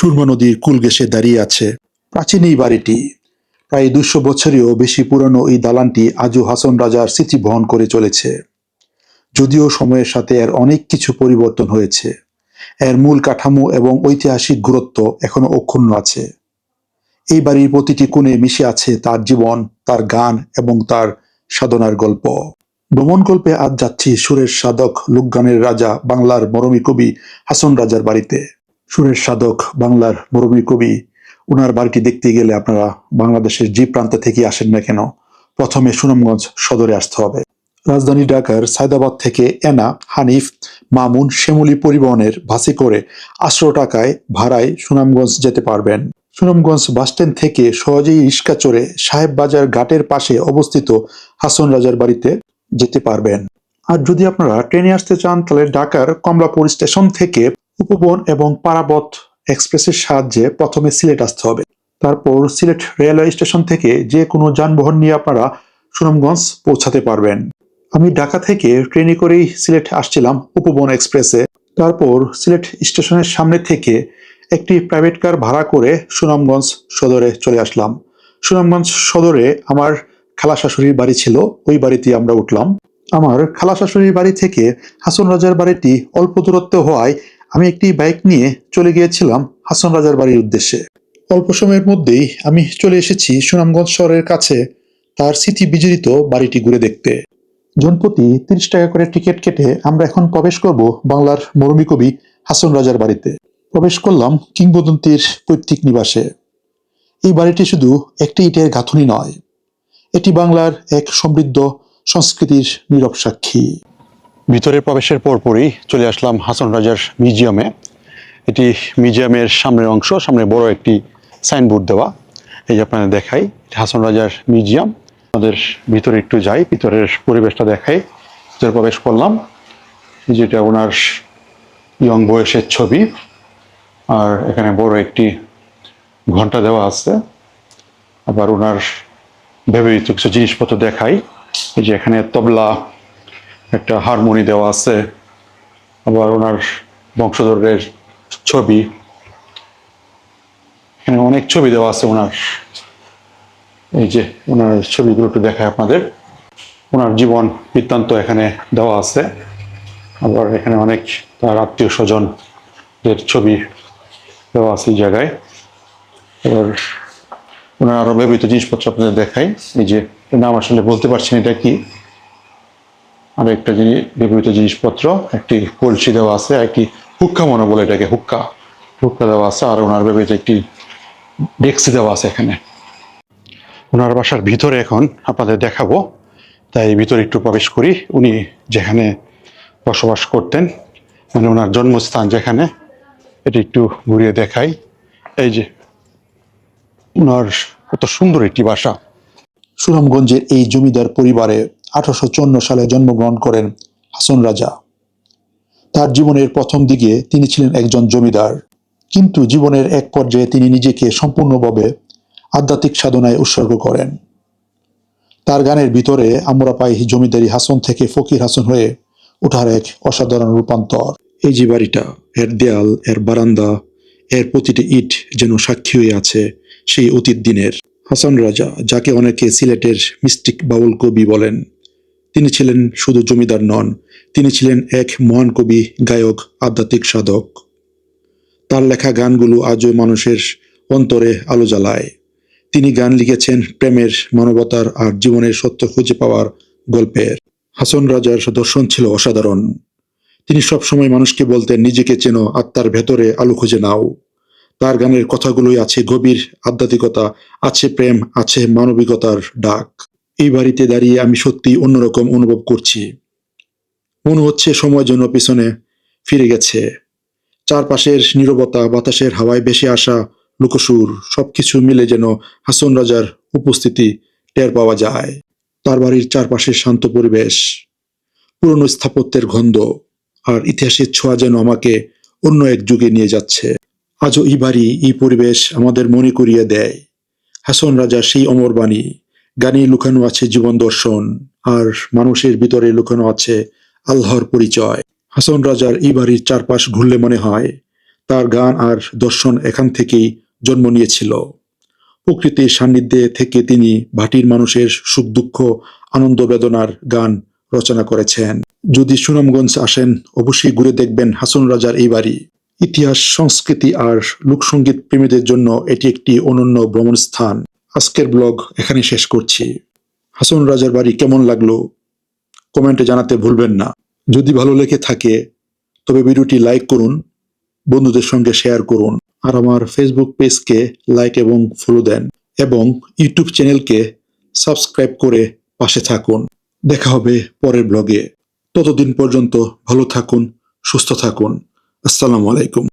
সুরমা নদীর কুল ঘেঁষে দাঁড়িয়ে আছে। প্রাচীন এই বাড়িটি। প্রায় দুশো বছরেও বেশি পুরনো এই দালানটি আজও হাসন রাজার স্মৃতি বহন করে চলেছে। যদিও সময়ের সাথে এর অনেক কিছু পরিবর্তন হয়েছে। এর মূল কাঠামো এবং ঐতিহাসিক গুরুত্ব এখনও অক্ষুণ্ণ আছে। এই বাড়ির প্রতিটি কোণে মিশে আছে তার জীবন, তার গান এবং তার সাধনার গল্প। ভ্রমণ গল্পে আজ যাচ্ছি সুরের সাধক, লোকগানের রাজা, বাংলার মরমী কবি হাসন রাজার বাড়িতে। সুরের সাধক, বাংলার মরমী কবি। ওনার বাড়িটি দেখতে গেলে আপনারা বাংলাদেশের যে প্রান্ত থেকে আসেন না কেন, প্রথমে সুনামগঞ্জ সদরে আসতে হবে। রাজধানী ঢাকার সায়দাবাদ থেকে এনা, হানিফ, মামুন, শ্যামলী পরিবহনের বাসে করে আটশো টাকায় ভাড়ায় সুনামগঞ্জ যেতে পারবেন। সুনামগঞ্জ বাসস্ট্যান্ড থেকে সহজেই রিক্সা চড়ে সাহেব বাজার ঘাটের পাশে অবস্থিত হাসন রাজার বাড়িতে যেতে পারবেন। আর যদি আপনারা ট্রেনে আসতে চান, তাহলে ঢাকার কমলাপুর স্টেশন থেকে উপবন এবং পারাবত এক্সপ্রেসের সাহায্যে প্রথমে সিলেট আসতে হবে। তারপর সিলেট রেলওয়ে স্টেশন থেকে যে কোনো যানবাহন নিয়ে আপনারা সুনামগঞ্জ পৌঁছাতে পারবেন। আমি ঢাকা থেকে ট্রেনে করেই সিলেট আসছিলাম উপবন এক্সপ্রেসে। তারপর সিলেট স্টেশনের সামনে থেকে একটি প্রাইভেট কার ভাড়া করে সুনামগঞ্জ সদরে চলে আসলাম। সুনামগঞ্জ সদরে আমার খালা শাশুড়ির বাড়ি ছিল, ওই বাড়িতে আমরা উঠলাম। আমার খালা শাশুড়ির বাড়ি থেকে হাসন রাজার বাড়িটি অল্প দূরত্ব হওয়ায় আমি একটি বাইক নিয়ে চলে গিয়েছিলাম হাসন রাজার বাড়ির উদ্দেশ্যে। অল্প সময়ের মধ্যেই আমি চলে এসেছি সুনামগঞ্জ শহরের কাছে তার স্মৃতি বিজড়িত বাড়িটি ঘুরে দেখতে। জনপ্রতি তিরিশ টাকা করে টিকিট কেটে আমরা এখন প্রবেশ করব বাংলার মরমী কবি হাসন রাজার বাড়িতে। প্রবেশ করলাম কিংবদন্তির পৈতৃক নিবাসে। এই বাড়িটি শুধু একটি ইটের গাঁথুনি নয়, এটি বাংলার এক সমৃদ্ধ সংস্কৃতির নীরব সাক্ষী। ভিতরে প্রবেশের পরপরই চলে আসলাম হাসন রাজার মিউজিয়ামে। এটি মিউজিয়ামের সামনের অংশ, সামনে বড় একটি সাইনবোর্ড দেওয়া। এই যে আপনাদের দেখাই হাসন রাজার মিউজিয়াম। আমাদের ভিতরে একটু যাই, ভিতরের পরিবেশটা দেখাই। ভিতরে প্রবেশ করলাম। যেটা ওনার ইয়ং বয়সের ছবি। আর এখানে বড় একটি ঘণ্টা দেওয়া আছে। আবার ওনার ব্যবহৃত কিছু জিনিসপত্র দেখাই। এই যে এখানে তবলা একটা হারমোনি দেওয়া আছে। আবার ওনার বংশধরের ছবি। এখানে অনেক ছবি দেওয়া আছে ওনার। এই যে ওনার ছবিগুলো একটু দেখায় আপনাদের। ওনার জীবন বৃত্তান্ত এখানে দেওয়া আছে। আবার এখানে অনেক তার আত্মীয় স্বজনদের ছবি দেওয়া আছে এই জায়গায়। এবার ওনার আরও ব্যবহৃত জিনিসপত্র আপনাদের দেখাই। এই যে নাম আসলে বলতে পারছেন এটা কি। আর একটা জিনিস ব্যবহৃত জিনিসপত্র, একটি কলসি দেওয়া আছে, একটি হুক্কা মনে বলে এটাকে, হুক্কা। হুক্কা দেওয়া আছে, আর ওনার ব্যবহৃত একটি ডেক্সি দেওয়া আছে এখানে। ওনার বাসার ভিতরে এখন আপনাদের দেখাবো। তাই ভিতরে একটু প্রবেশ করি। উনি যেখানে বসবাস করতেন মানে ওনার জন্মস্থান যেখানে, এটি একটু ঘুরিয়ে দেখাই। এই যে, ওনার কত সুন্দর একটি বাসা। সুনামগঞ্জের এই জমিদার পরিবারে আঠারোশো সালে জন্মগ্রহণ করেন হাসন রাজা। তার জীবনের প্রথম দিকে তিনি ছিলেন একজন জমিদার। কিন্তু জীবনের এক পর্যায়ে তিনি নিজেকে সম্পূর্ণভাবে আধ্যাত্মিক সাধনায় উৎসর্গ করেন। তার গানের ভিতরে আমরা পাই জমিদারি হাসন থেকে ফকির হাসন হয়ে ওঠার এক অসাধারণ রূপান্তর। এই যে বাড়িটা, এর দেয়াল, এর বারান্দা, এর প্রতিটি ইট যেন সাক্ষী হয়ে আছে সেই অতীত দিনের। হাসান রাজা, যাকে অনেকে সিলেটের মিস্টিক বাউল কবি বলেন তিনি ছিলেন শুধু জমিদার নন, তিনি ছিলেন এক মহান কবি, গায়ক, আধ্যাত্মিক সাধক। তার লেখা গানগুলো আজও মানুষের অন্তরে আলো জ্বালায়। তিনি গান লিখেছেন প্রেমের মানবতার আর জীবনের সত্য খুঁজে পাওয়ার গল্পের। হাসন রাজার দর্শন ছিল অসাধারণ। তিনি সবসময় মানুষকে বলতেন, নিজেকে চেন, আত্মার ভেতরে আলো খুঁজে নাও। তার গানের কথাগুলোই আছে গভীর আধ্যাত্মিকতা, আছে প্রেম, আছে মানবিকতার ডাক। এই বাড়িতে দাঁড়িয়ে আমি সত্যি অন্যরকম অনুভব করছি। মনে হচ্ছে সময় জন্য পিছনে ফিরে গেছে। চারপাশের নীরবতা, বাতাসের হাওয়ায় ভেসে আসা লোকসুর, সবকিছু মিলে যেন হাসন রাজার উপস্থিতি টের পাওয়া যায়। তার বাড়ির চারপাশের শান্ত পরিবেশ, পুরনো স্থাপত্যের গন্ধ আর ইতিহাসের ছোঁয়া যেন আমাকে অন্য এক যুগে নিয়ে যাচ্ছে। আজও এই বাড়ি, এই পরিবেশ আমাদের মনে করিয়ে দেয়। হাসন রাজার সেই অমর বাণী গানে লুকানো আছে জীবন দর্শন আর মানুষের ভিতরে লুকানো আছে আল্লাহর পরিচয়। হাসন রাজার এই বাড়ির চারপাশ ঘুরলে মনে হয় তার গান আর দর্শন এখান থেকেই জন্ম নিয়েছিল। প্রকৃতির সান্নিধ্যে থেকে তিনি ভাটির মানুষের সুখ, দুঃখ, আনন্দ, বেদনার গান রচনা করেছেন। যদি সুনামগঞ্জ আসেন, অবশ্যই ঘুরে দেখবেন হাসন রাজার এই বাড়ি। ইতিহাস, সংস্কৃতি আর লোকসঙ্গীত প্রেমীদের জন্য এটি একটি অনন্য ভ্রমণ স্থান আজকের ব্লগ এখানে শেষ করছি। হাসন রাজার বাড়ি কেমন লাগল? কমেন্টে জানাতে ভুলবেন না। যদি ভালো লেগে থাকে, তবে ভিডিওটি লাইক করুন, বন্ধুদের সঙ্গে শেয়ার করুন, আর আমার ফেসবুক পেজকে লাইক এবং ফলো দেন, এবং ইউটিউব চ্যানেলকে সাবস্ক্রাইব করে পাশে থাকুন। দেখা হবে পরের ব্লগে। ততদিন পর্যন্ত ভালো থাকুন, সুস্থ থাকুন। আসসালামু আলাইকুম।